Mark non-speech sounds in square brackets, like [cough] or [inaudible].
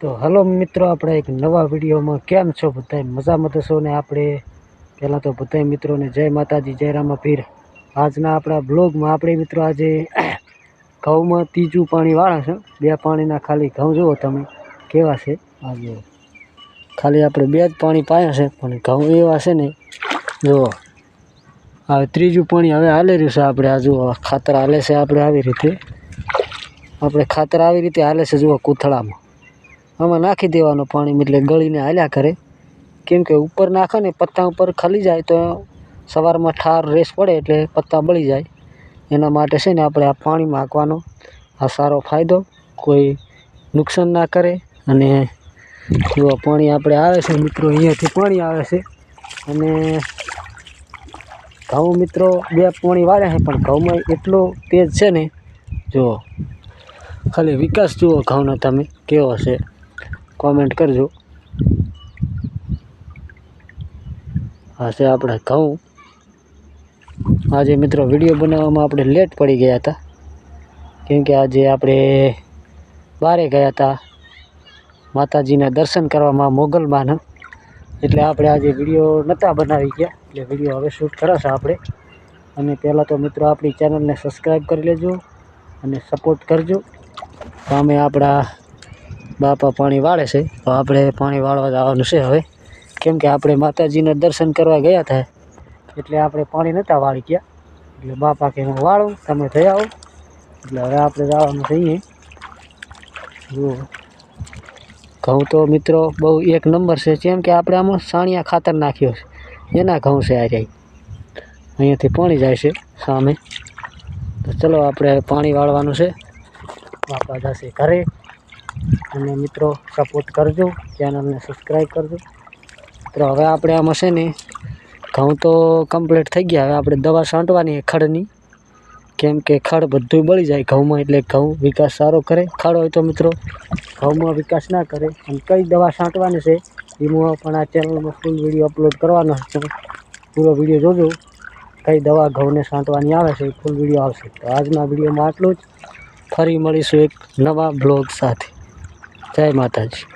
તો હલો મિત્રો, આપણે એક નવા વિડીયોમાં કેમ છો બધા મજામાં તો ને આપણે? પહેલાં તો બધા મિત્રોને જય માતાજી, જય રામા પીર આજના આપણા બ્લોગમાં આપણે મિત્રો આજે [coughs] ઘઉંમાં ત્રીજું પાણી વાળા છે. બે પાણીના ખાલી ઘઉં જુઓ તમે, કેવા છે? આજે ખાલી આપણે બે જ પાણી પાયા છે, પણ ઘઉં એવા છે ને, જુઓ. હવે ત્રીજું પાણી હવે હાલે રહ્યું છે આપણે, આ જુઓ ખાતર હાલે છે આપણે આવી રીતે. આપણે ખાતર આવી રીતે હાલે છે, જુઓ, કૂથળામાં. આમાં નાખી દેવાનું પાણી, એટલે ગળીને હાલ્યા કરે. કેમ કે ઉપર નાખે ને પત્તા ઉપર ખલી જાય તો સવારમાં ઠાર રેસ પડે એટલે પત્તા બળી જાય. એના માટે છે ને આપણે આ પાણીમાં હાંકવાનો આ સારો ફાયદો. કોઈ નુકસાન ના કરે અને જો પાણી આપણે આવે છે મિત્રો, અહીંયાથી પાણી આવે છે. અને ઘઉં મિત્રો, બે પાણી વાળ્યા છે, પણ ઘઉંમાં એટલો તેજ છે ને જુઓ ખાલી વિકાસ જુઓ ઘઉંનો તમે, કેવો છે. કોમેન્ટ કરજો. હશે આપણા ઘઉં આજે મિત્રો વીડિયો બનાવવામાં આપણે લેટ પડી ગયા હતા. કેમ કે આજે આપણે બારે ગયા હતા. માતાજીના દર્શન કરવામાં મોગલમાના એટલે આપણે આજે વીડિયો નહોતા બનાવી ગયા. એટલે વીડિયો હવે શૂટ કરાશે આપણે. અને પહેલાં તો મિત્રો આપણી ચેનલને સબસ્ક્રાઈબ કરી લેજો અને સપોર્ટ કરજો. અમે આપણા બાપા પાણી વાળે છે, તો આપણે પાણી વાળવા જવાનું છે હવે. કેમ કે આપણે માતાજીના દર્શન કરવા ગયા હતા, એટલે આપણે પાણી નહોતા વાળી ગયા. એટલે બાપા કે હું વાળું, તમે થઈ આવો. એટલે હવે આપણે જવાનું થઈએ ઘઉં તો મિત્રો બહુ એક નંબર છે, જેમ કે આપણે આમાં સાણિયા ખાતર નાખ્યો છે. એના ઘઉં છે આ જાય. અહીંયાથી પાણી જાય છે સામે. તો ચલો આપણે પાણી વાળવાનું છે. બાપા જશે ઘરે. અને મિત્રો સપોર્ટ કરજો ચેનલને સબસ્ક્રાઈબ કરજો. મિત્રો, હવે આપણે આમાં છે ને, ઘઉં તો કમ્પ્લીટ થઈ ગયા. હવે આપણે દવા છાંટવાની ખડની. કેમ કે ખડ બધું બળી જાય ઘઉંમાં, એટલે ઘઉં વિકાસ સારો કરે. ખડ હોય તો મિત્રો, ઘઉંમાં વિકાસ ના કરે. અને કઈ દવા છાંટવાની છે એમાં પણ આ ચેનલમાં ફૂલ વીડિયો અપલોડ કરવાનો છે. પૂરો વીડિયો જોજો. કઈ દવા ઘઉંને છાંટવાની આવે છે ફૂલ વીડિયો આવશે. તો આજના વિડીયોમાં આટલું જ. ફરી મળીશું એક નવા બ્લોગ સાથે. જય માતાજી.